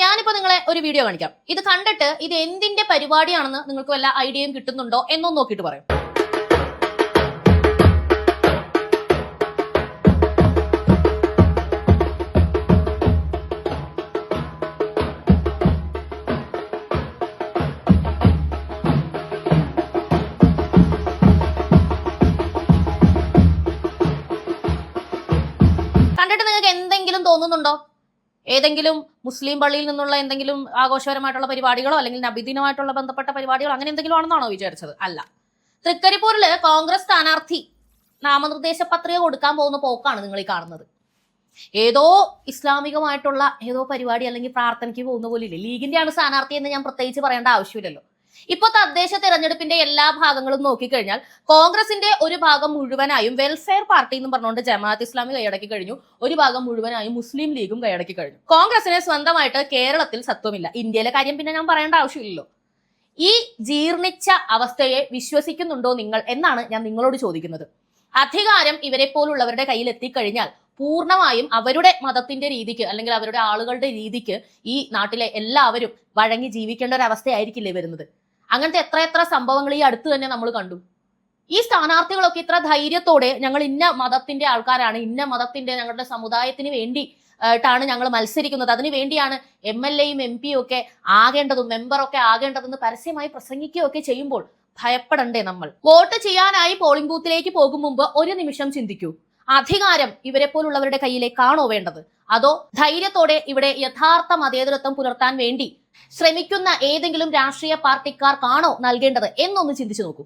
ഞാനിപ്പോ നിങ്ങളെ ഒരു വീഡിയോ കാണിക്കാം. ഇത് കണ്ടിട്ട് ഇത് എന്തിന്റെ പരിപാടിയാണെന്ന് നിങ്ങൾക്ക് വല്ല ഐഡിയയും കിട്ടുന്നുണ്ടോ എന്നൊന്ന് നോക്കിയിട്ട് പറയും. കണ്ടിട്ട് നിങ്ങൾക്ക് എന്തെങ്കിലും തോന്നുന്നുണ്ടോ? ഏതെങ്കിലും മുസ്ലിം പള്ളിയിൽ നിന്നുള്ള എന്തെങ്കിലും ആഘോഷപരമായിട്ടുള്ള പരിപാടികളോ അല്ലെങ്കിൽ നബിദിനമായിട്ടുള്ള ബന്ധപ്പെട്ട പരിപാടികളോ അങ്ങനെ എന്തെങ്കിലും ആണെന്നാണോ വിചാരിച്ചത്? അല്ല. തൃക്കരിപ്പൂരിൽ കോൺഗ്രസ് സ്ഥാനാർത്ഥി നാമനിർദ്ദേശ പത്രിക കൊടുക്കാൻ പോകുന്ന പോക്കാണ് നിങ്ങൾ ഈ കാണുന്നത്. ഏതോ ഇസ്ലാമികമായിട്ടുള്ള ഏതോ പരിപാടി അല്ലെങ്കിൽ പ്രാർത്ഥനയ്ക്ക് പോകുന്ന പോലെ ഇല്ലേ? ലീഗിന്റെയാണ് സ്ഥാനാർത്ഥി എന്ന് ഞാൻ പ്രത്യേകിച്ച് പറയേണ്ട ആവശ്യമില്ലല്ലോ. ഇപ്പൊ തദ്ദേശ തെരഞ്ഞെടുപ്പിന്റെ എല്ലാ ഭാഗങ്ങളും നോക്കിക്കഴിഞ്ഞാൽ കോൺഗ്രസിന്റെ ഒരു ഭാഗം മുഴുവനായും വെൽഫെയർ പാർട്ടി എന്ന് പറഞ്ഞുകൊണ്ട് ജമാഅത്ത് ഇസ്ലാമി കൈയടക്കി കഴിഞ്ഞു. ഒരു ഭാഗം മുഴുവനായും മുസ്ലിം ലീഗും കൈയടക്കി കഴിഞ്ഞു. കോൺഗ്രസിന് സ്വന്തമായിട്ട് കേരളത്തിൽ സത്വമില്ല. ഇന്ത്യയിലെ കാര്യം പിന്നെ ഞാൻ പറയേണ്ട ആവശ്യമില്ലല്ലോ. ഈ ജീർണിച്ച അവസ്ഥയെ വിശ്വസിക്കുന്നുണ്ടോ നിങ്ങൾ എന്നാണ് ഞാൻ നിങ്ങളോട് ചോദിക്കുന്നത്. അധികാരം ഇവരെ പോലുള്ളവരുടെ കയ്യിൽ എത്തിക്കഴിഞ്ഞാൽ പൂർണമായും അവരുടെ മതത്തിന്റെ രീതിക്ക് അല്ലെങ്കിൽ അവരുടെ ആളുകളുടെ രീതിക്ക് ഈ നാട്ടിലെ എല്ലാവരും വഴങ്ങി ജീവിക്കേണ്ട ഒരു അവസ്ഥയായിരിക്കില്ലേ വരുന്നത്? അങ്ങനത്തെ എത്ര എത്ര സംഭവങ്ങൾ ഈ അടുത്ത് തന്നെ നമ്മൾ കണ്ടു. ഈ സ്ഥാനാർത്ഥികളൊക്കെ ഇത്ര ധൈര്യത്തോടെ ഞങ്ങൾ ഇന്ന മതത്തിന്റെ ആൾക്കാരാണ് ഇന്ന മതത്തിന്റെ ഞങ്ങളുടെ സമുദായത്തിന് വേണ്ടി ാണ് ഞങ്ങൾ മത്സരിക്കുന്നത്. അതിനു വേണ്ടിയാണ് എം എൽ എയും എം പിയും ഒക്കെ ആകേണ്ടതും മെമ്പറൊക്കെ ആകേണ്ടതെന്ന് പരസ്യമായി പ്രസംഗിക്കുകയൊക്കെ ചെയ്യുമ്പോൾ ഭയപ്പെടണ്ടേ നമ്മൾ? വോട്ട് ചെയ്യാനായി പോളിംഗ് ബൂത്തിലേക്ക് പോകും മുമ്പ് ഒരു നിമിഷം ചിന്തിക്കൂ. അധികാരം ഇവരെ പോലുള്ളവരുടെ കയ്യിലേക്കാണോ വേണ്ടത്? അതോ ധൈര്യത്തോടെ ഇവിടെ യഥാർത്ഥ മതേതരത്വം പുലർത്താൻ വേണ്ടി ശ്രമിക്കുന്ന ഏതെങ്കിലും രാഷ്ട്രീയ പാർട്ടിക്കാർക്കാണോ നൽകേണ്ടത് എന്നൊന്ന് ചിന്തിച്ചു നോക്കൂ.